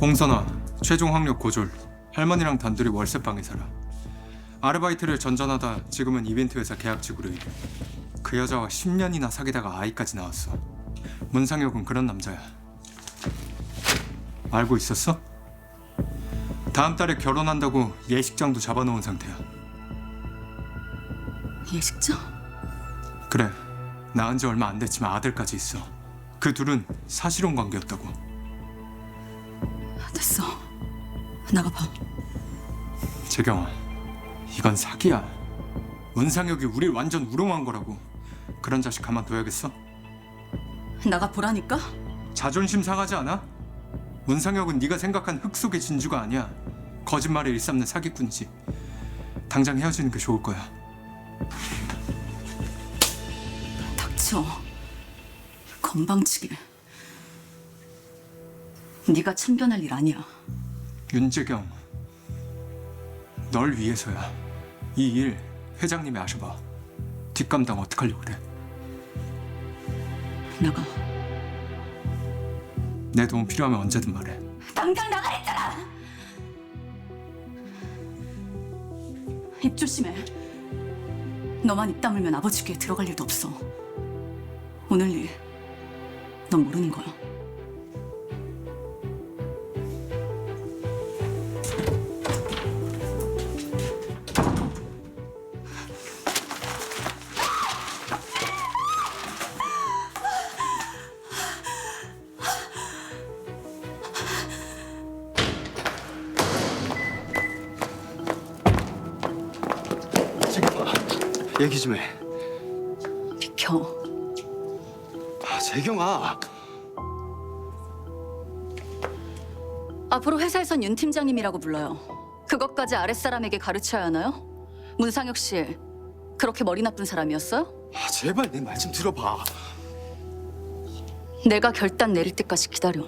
홍선아, 최종 학력 고졸. 할머니랑 단둘이 월세방에 살아. 아르바이트를 전전하다 지금은 이벤트 회사 계약직으로 일해. 그 여자와 10년이나 사귀다가 아이까지 낳았어. 문상혁은 그런 남자야. 알고 있었어? 다음 달에 결혼한다고 예식장도 잡아놓은 상태야. 예식장? 그래, 낳은 지 얼마 안 됐지만 아들까지 있어. 그 둘은 사실혼 관계였다고. 됐어. 나가봐. 재경아, 이건 사기야. 문상혁이 우릴 완전 우롱한 거라고. 그런 자식 가만둬야겠어? 나가 보라니까? 자존심 상하지 않아? 문상혁은 네가 생각한 흙 속의 진주가 아니야. 거짓말을 일삼는 사기꾼이지. 당장 헤어지는 게 좋을 거야. 닥쳐. 건방지게. 네가 참견할 일 아니야. 윤재경, 널 위해서야. 이 일 회장님이 아셔봐. 뒷감당 어떡하려고 그래? 나가. 내 도움 필요하면 언제든 말해. 당장 나가랬잖아. 입 조심해. 너만 입 다물면 아버지 귀에 들어갈 일도 없어. 오늘 일, 넌 모르는 거야. 얘기 좀 해. 비켜. 아, 재경아. 앞으로 회사에선 윤 팀장님이라고 불러요. 그것까지 아랫사람에게 가르쳐야 하나요? 문상혁 씨, 그렇게 머리 나쁜 사람이었어요? 아, 제발 내 말 좀 들어봐. 내가 결단 내릴 때까지 기다려.